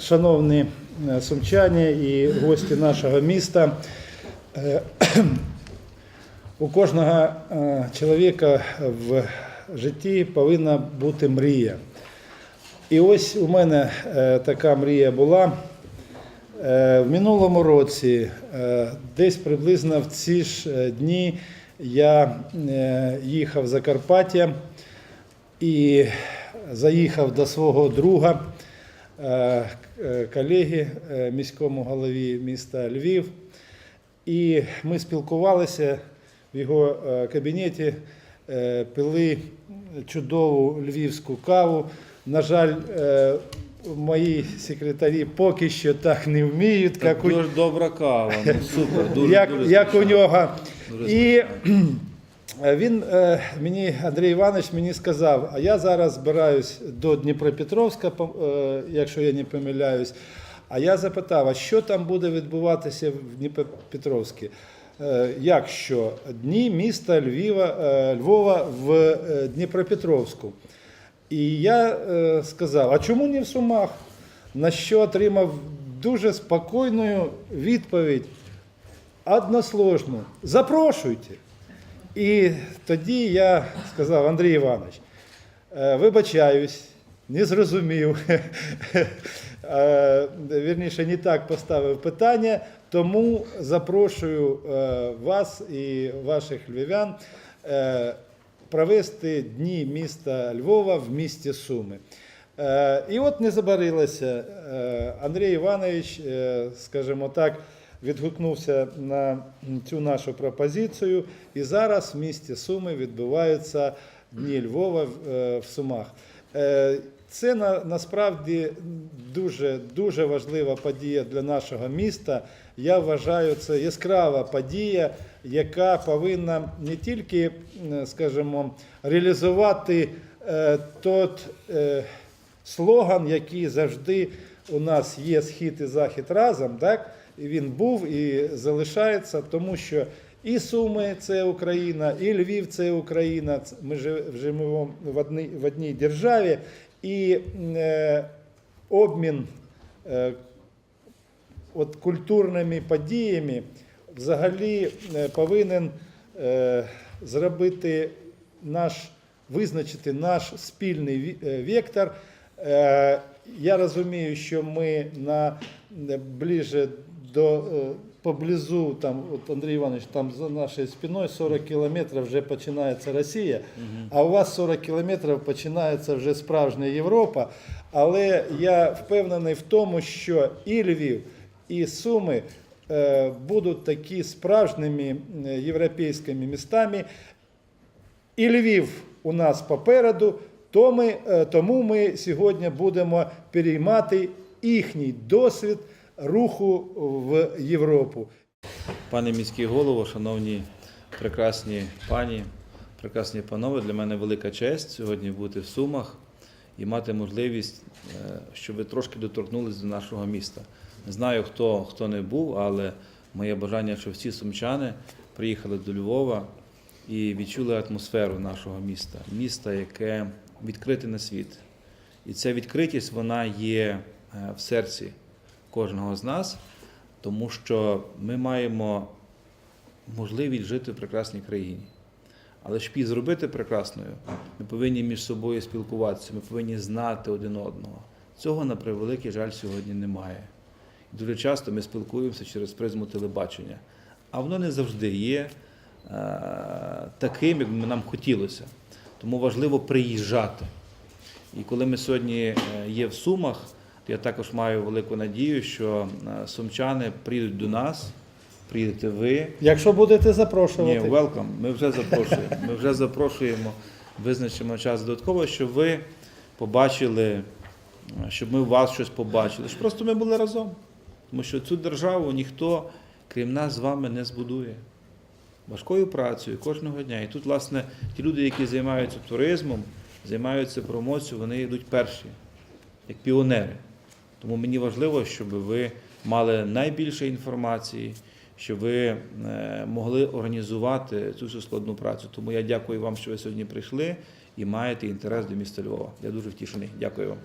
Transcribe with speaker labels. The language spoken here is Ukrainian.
Speaker 1: Шановні е, сумчані і гості нашого міста, е, у кожного е, чоловіка в житті повинна бути мрія. І ось у мене така мрія була. В минулому році, десь приблизно в ці ж дні, я їхав в Закарпаття і заїхав до свого друга, е, е, колеги, е, міському голові міста Львів. І ми спілкувалися в його кабінеті, пили чудову львівську каву. На жаль, мої секретарі поки що так не вміють, як у,
Speaker 2: добра кава, ну супер, дуже,
Speaker 1: як,
Speaker 2: дуже
Speaker 1: як у нього.
Speaker 2: Дуже
Speaker 1: І він е, мені, Андрій Іванович, мені сказав, а я зараз збираюсь до Дніпропетровська, е, якщо я не помиляюсь. А я запитав, а що там буде відбуватися в Дніпропетровську? Е, Як що? Дні міста Львова, е, Львова в е, Дніпропетровську. І я е, сказав, а чому не в Сумах? На що отримав дуже спокійну відповідь, односложну. Запрошуйте. І тоді я сказав, Андрій Іванович, е, вибачаюсь, не зрозумів. Е, Вірніше, не так поставив питання, тому запрошую е, вас і ваших львів'ян провести дні міста Львова в місті Суми. І от не забарилося. Андрій Іванович, скажімо так, відгукнувся на цю нашу пропозицію. І зараз в місті Суми відбуваються Дні Львова в- е, Сумах. Е, Це на, насправді дуже, дуже важлива подія для нашого міста. Я вважаю, це яскрава подія, яка повинна не тільки, скажімо, реалізувати е, тот е, слоган, який завжди у нас є схід і захід разом, так? Він був і залишається, тому що і Суми це Україна, і Львів це Україна. Ми живемо в одній, в одній державі, і е, обмін е, от культурними подіями взагалі е, повинен е, зробити наш, визначити наш спільний е, вектор. Е, Я розумію, що ми на е, ближе до е, поблизу, там, от Андрій Іванович, там за нашою спиною 40 кілометрів вже починається Росія, а у вас 40 кілометрів починається вже справжня Європа. Але я впевнений в тому, що і Львів, і Суми е, будуть такі справжніми е, європейськими містами. І Львів у нас попереду, то ми, тому ми сьогодні будемо переймати їхній досвід руху в Європу.
Speaker 2: Пане міський голово, шановні прекрасні пані, прекрасні панове, для мене велика честь сьогодні бути в Сумах і мати можливість, е, щоб ви трошки доторкнулися до нашого міста. Не знаю, хто, хто не був, але моє бажання, щоб всі сумчани приїхали до Львова і відчули атмосферу нашого міста, міста, яке відкрите на світ. І ця відкритість вона є е, в серці кожного з нас, тому що ми маємо можливість жити в прекрасній країні. Але щоб її зробити прекрасною, ми повинні між собою спілкуватися, ми повинні знати один одного. Цього, на превеликий жаль, сьогодні немає. І дуже часто ми спілкуємося через призму телебачення, а воно не завжди є е, таким, як нам хотілося. Тому важливо приїжджати. І коли ми сьогодні е, є в Сумах, я також маю велику надію, що е, сумчани прийдуть до нас, приїдете ви.
Speaker 1: Якщо будете
Speaker 2: Ні,
Speaker 1: запрошувати,
Speaker 2: welcome. Ми вже запрошуємо. Ми вже запрошуємо, визначимо час додатково, щоб ви побачили, е, щоб ми у вас щось побачили. Щоб просто ми були разом. Тому що цю державу ніхто, крім нас, з вами не збудує. Важкою працею кожного дня. І тут, власне, ті люди, які займаються туризмом, займаються промоцією, вони йдуть перші, як піонери. Тому мені важливо, щоб ви мали найбільше інформації, щоб ви е, могли організувати цю всю складну працю. Тому я дякую вам, що ви сьогодні прийшли. і маєте інтерес до міста Львова. Я дуже втішений. Дякую вам.